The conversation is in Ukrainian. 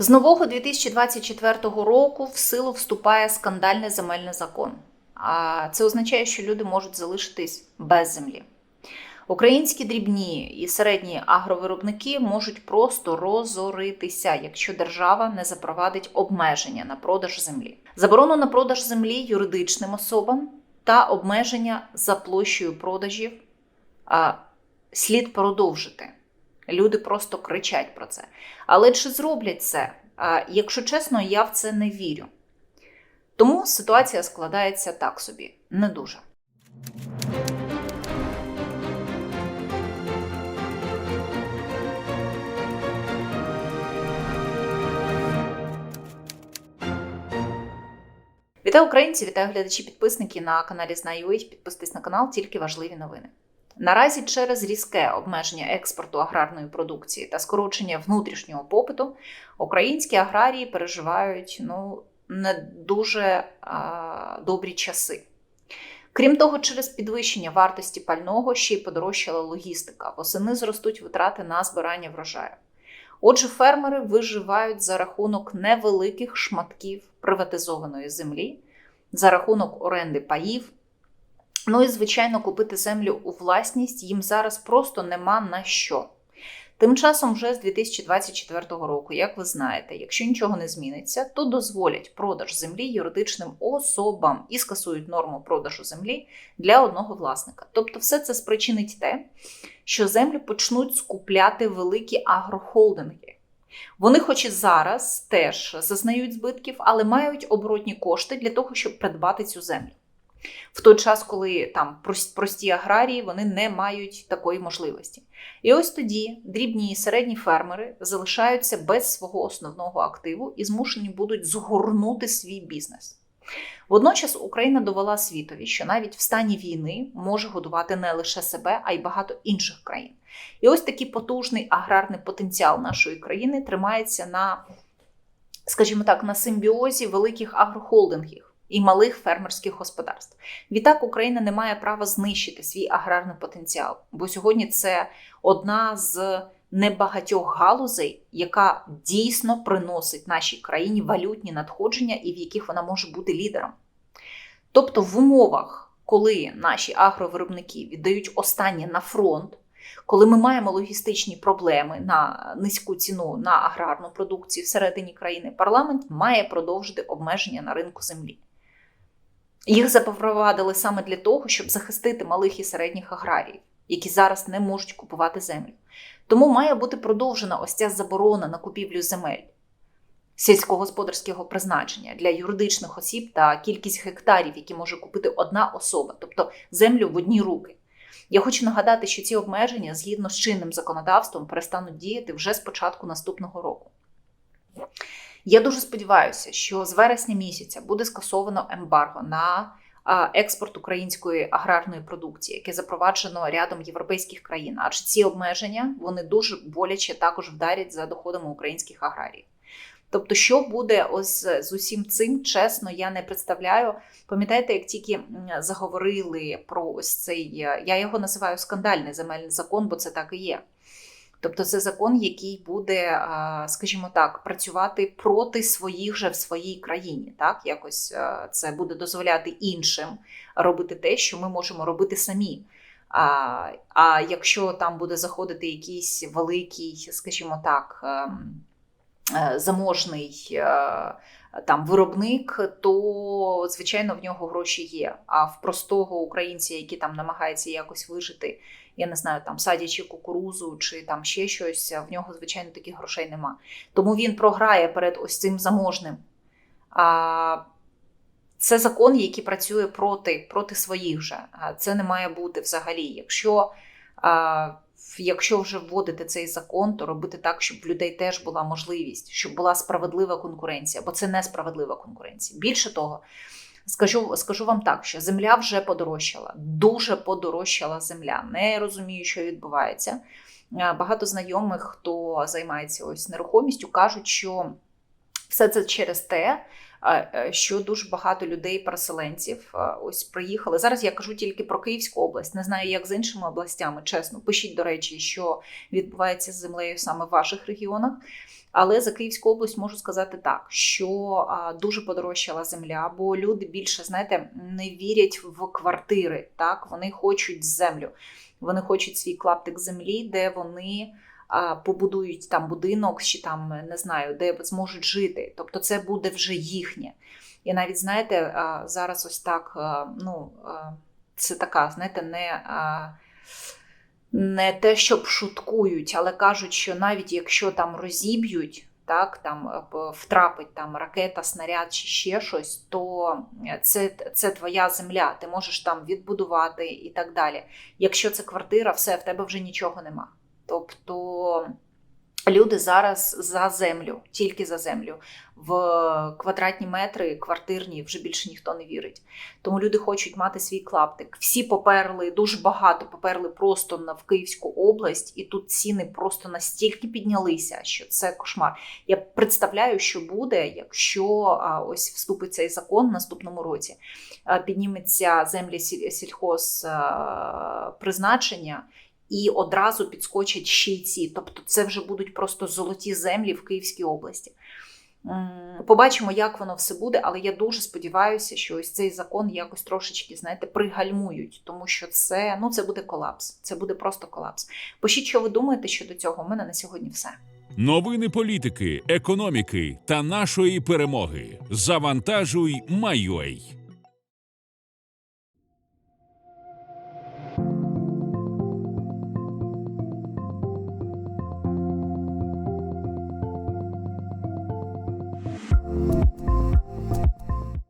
З нового 2024 року в силу вступає скандальний земельний закон. А це означає, що люди можуть залишитись без землі. Українські дрібні і середні агровиробники можуть просто розоритися, якщо держава не запровадить обмеження на продаж землі. Заборону на продаж землі юридичним особам та обмеження за площею продажів а, слід продовжити. Люди просто кричать про це. Але чи зроблять це? Якщо чесно, я в це не вірю. Тому ситуація складається так собі, не дуже. Вітаю українці, вітаю глядачі, підписники на каналі Знаю.ua. Підписуйтесь на канал, тільки важливі новини. Наразі через різке обмеження експорту аграрної продукції та скорочення внутрішнього попиту українські аграрії переживають ну, не дуже а, добрі часи. Крім того, через підвищення вартості пального ще й подорожчала логістика. Восени зростуть витрати на збирання врожаю. Отже, фермери виживають за рахунок невеликих шматків приватизованої землі, за рахунок оренди паїв. Ну і, звичайно, купити землю у власність їм зараз просто нема на що. Тим часом, вже з 2024 року, як ви знаєте, якщо нічого не зміниться, то дозволять продаж землі юридичним особам і скасують норму продажу землі для одного власника. Тобто, все це спричинить те, що землю почнуть скупляти великі агрохолдинги. Вони, хоч і зараз теж зазнають збитків, але мають оборотні кошти для того, щоб придбати цю землю. В той час, коли там прості аграрії вони не мають такої можливості. І ось тоді дрібні і середні фермери залишаються без свого основного активу і змушені будуть згорнути свій бізнес. Водночас Україна довела світові, що навіть в стані війни може годувати не лише себе, а й багато інших країн. І ось такий потужний аграрний потенціал нашої країни тримається на, скажімо так, на симбіозі великих агрохолдингів і малих фермерських господарств. Відтак Україна не має права знищити свій аграрний потенціал, бо сьогодні це одна з небагатьох галузей, яка дійсно приносить нашій країні валютні надходження і в яких вона може бути лідером. Тобто, в умовах, коли наші агровиробники віддають останнє на фронт. Коли ми маємо логістичні проблеми на низьку ціну на аграрну продукцію всередині країни, парламент має продовжити обмеження на ринку землі. Їх запровадили саме для того, щоб захистити малих і середніх аграріїв, які зараз не можуть купувати землю. Тому має бути продовжена ось ця заборона на купівлю земель сільськогосподарського призначення для юридичних осіб та кількість гектарів, які може купити одна особа, тобто землю в одні руки. Я хочу нагадати, що ці обмеження згідно з чинним законодавством перестануть діяти вже з початку наступного року. Я дуже сподіваюся, що з вересня місяця буде скасовано ембарго на експорт української аграрної продукції, яке запроваджено рядом європейських країн. Адже ці обмеження вони дуже боляче також вдарять за доходами українських аграріїв. Тобто, що буде ось з усім цим, чесно, я не представляю. Пам'ятаєте, як тільки заговорили про ось цей, я його називаю скандальний земельний закон, бо це так і є. Тобто це закон, який буде, скажімо так, працювати проти своїх же в своїй країні. Так, якось це буде дозволяти іншим робити те, що ми можемо робити самі. А а якщо там буде заходити якийсь великий, скажімо так, ем, е, заможний е, там виробник, то звичайно в нього гроші є. А в простого українця, який там намагається якось вижити я не знаю, там садячи кукурузу чи там ще щось, в нього, звичайно, таких грошей нема. Тому він програє перед ось цим заможним. Це закон, який працює проти проти своїх же. Це не має бути взагалі. Якщо якщо вже вводити цей закон, то робити так, щоб в людей теж була можливість, щоб була справедлива конкуренція, бо це несправедлива конкуренція. Більше того, Скажу скажу вам так, що земля вже подорожчала, дуже подорожчала земля. Не розумію, що відбувається. Е, багато знайомих, хто займається ось нерухомістю, кажуть, що все це через те, е, е, що дуже багато людей, переселенців, е, ось приїхали. Зараз я кажу тільки про Київську область. Не знаю, як з іншими областями. Чесно, пишіть, до речі, що відбувається з землею саме в ваших регіонах. Але за Київську область можу сказати так, що дуже подорожчала земля, бо люди більше, знаєте, не вірять в квартири. Так, вони хочуть землю, вони хочуть свій клаптик землі, де вони побудують там будинок, чи там не знаю, де зможуть жити. Тобто, це буде вже їхнє. І навіть знаєте, зараз ось так, ну це така, знаєте, не. Не те, щоб шуткують, але кажуть, що навіть якщо там розіб'ють, так там е, втрапить там ракета, снаряд чи ще щось, то е, це, це твоя земля, ти можеш там відбудувати і так далі. Якщо це квартира, все в тебе вже нічого нема. Тобто люди зараз за землю, тільки за землю. В квадратні метри квартирні вже більше ніхто не вірить. Тому люди хочуть мати свій клаптик. Всі поперли, дуже багато поперли просто на в Київську область, і тут ціни просто настільки піднялися, що це кошмар. Я представляю, що буде, якщо ось вступить цей закон в наступному році. Підніметься землі сіль- сільхоз призначення. І одразу підскочать ще й ці. Тобто, це вже будуть просто золоті землі в Київській області. Побачимо, як воно все буде, але я дуже сподіваюся, що ось цей закон якось трошечки, знаєте, пригальмують, тому що це, ну, це буде колапс. Це буде просто колапс. Пишіть, що ви думаєте щодо цього. У мене на сьогодні все. Новини політики, економіки та нашої перемоги. Завантажуй, майой.